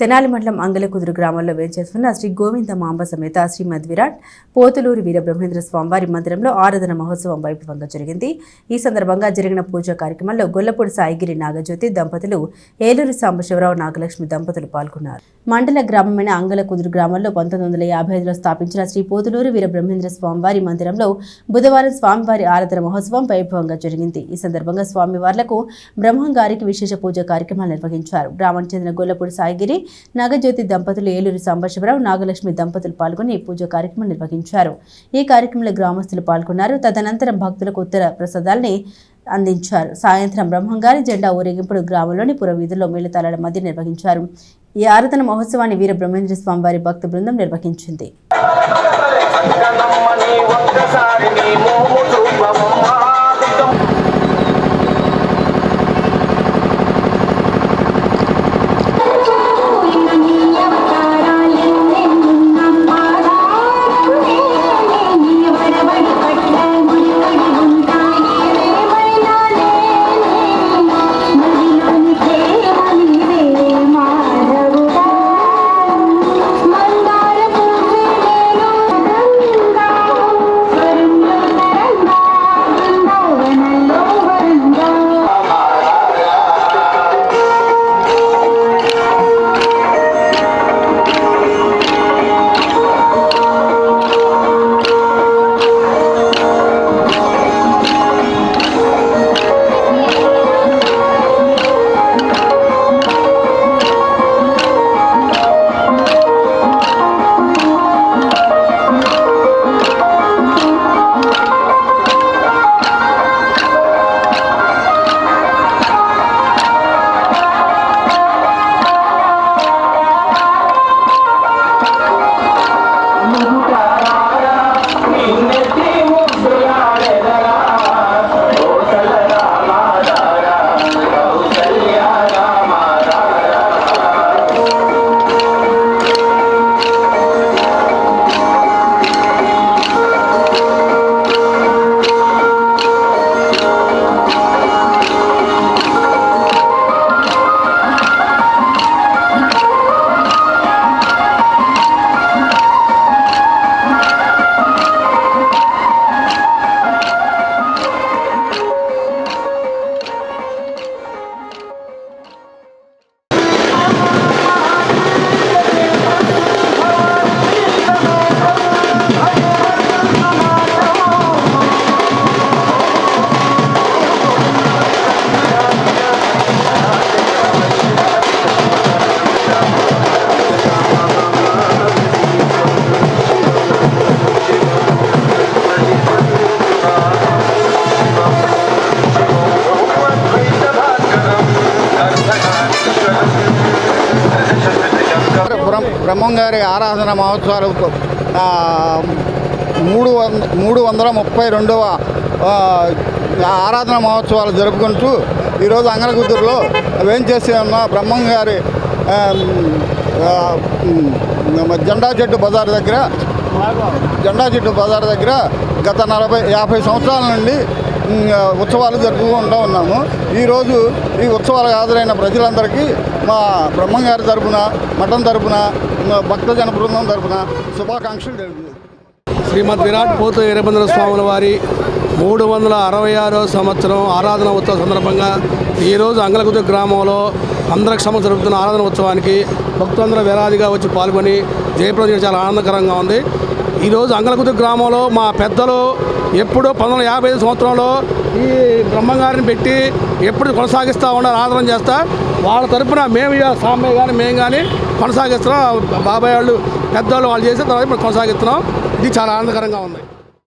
తెనాలి మండలం అంగలకుదురు గ్రామంలో వేంచేస్తున్న శ్రీ గోవింద మాంబ సమేత శ్రీ విరాట్ పోతులూరు వీర బ్రహ్మేంద్ర స్వామివారి మందిరంలో ఆరాధన మహోత్సవం వైభవంగా జరిగింది. ఈ సందర్భంగా జరిగిన పూజా కార్యక్రమంలో గొల్లపూడి సాయిగిరి నాగజ్యోతి దంపతులు ఏలూరు సాంబశివరావు నాగలక్ష్మి దంపతులు పాల్గొన్నారు. మండల గ్రామమైన అంగలకుదురు గ్రామంలో పంతొమ్మిది వందల యాభై ఐదులో స్థాపించిన శ్రీ పోతులూరు వీర బ్రహ్మేంద్ర స్వామివారి మందిరంలో బుధవారం స్వామివారి ఆరాధన మహోత్సవం వైభవంగా జరిగింది. ఈ సందర్భంగా స్వామివార్లకు బ్రహ్మంగారికి విశేష పూజా కార్యక్రమాలు నిర్వహించారు. గ్రామానికి చెందిన గొల్లపూడి సాయిగిరి నాగజ్యోతి దంపతులు ఏలూరు సాంబశివరావు నాగలక్ష్మి దంపతులు పాల్గొని పూజ కార్యక్రమం నిర్వహించారు. ఈ కార్యక్రమంలో గ్రామస్తులు పాల్గొన్నారు. తదనంతరం భక్తులకు ఉత్తర ప్రసాదాల్ని అందించారు. సాయంత్రం బ్రహ్మంగారి జెండా ఊరేగింపుడు గ్రామంలోని పురవీధుల్లో మేళతాళాల మధ్య నిర్వహించారు. ఈ ఆరాధన మహోత్సవాన్ని వీర బ్రహ్మేంద్ర స్వామివారి భక్త బృందం నిర్వహించింది. బ్రహ్మంగారి ఆరాధన మహోత్సవాలు మూడు వంద మూడు వందల ముప్పై రెండవ ఆరాధన మహోత్సవాలు జరుపుకుంటూ ఈరోజు అంగనగుద్దూరులో వేంచేసి ఉన్న బ్రహ్మంగారి ఆ, జెండా చెట్టు బజార్ దగ్గర జెండా చెట్టు బజార్ దగ్గర గత నలభై యాభై సంవత్సరాల నుండి ఉత్సవాలు జరుపుకుంటూ ఉన్నాము. ఈరోజు ఈ ఉత్సవాలకు హాజరైన ప్రజలందరికీ మా బ్రహ్మంగారి తరపున మఠం తరపున మా భక్తజన బృందం తరపున శుభాకాంక్షలు తెలుపుతున్నాను శ్రీమద్ విరాట్ పోతు వీరభద్ర స్వాముల వారి మూడు వందల అరవై ఆరో సంవత్సరం ఆరాధన ఉత్సవ సందర్భంగా ఈరోజు అంగలకుదు గ్రామంలో అందరక్షమ జరుగుతున్న ఆరాధన ఉత్సవానికి భక్తులందరూ వేలాదిగా వచ్చి పాల్గొని జయప్రదం చాలా ఆనందకరంగా ఉంది. ఈరోజు అంగలకుదు గ్రామంలో మా పెద్దలు ఎప్పుడో పంతొమ్మిది వందల యాభై ఐదు సంవత్సరంలో ఈ బ్రహ్మంగారిని పెట్టి ఎప్పుడు కొనసాగిస్తూ ఉన్నారు ఆదరణ చేస్తా వాళ్ళ తరపున మేము సామ్య కానీ మేము కానీ కొనసాగిస్తున్నాం. బాబాయ్ వాళ్ళు పెద్దవాళ్ళు వాళ్ళు చేసిన తర్వాత ఇప్పుడు కొనసాగిస్తున్నాం. ఇది చాలా ఆనందకరంగా ఉంది.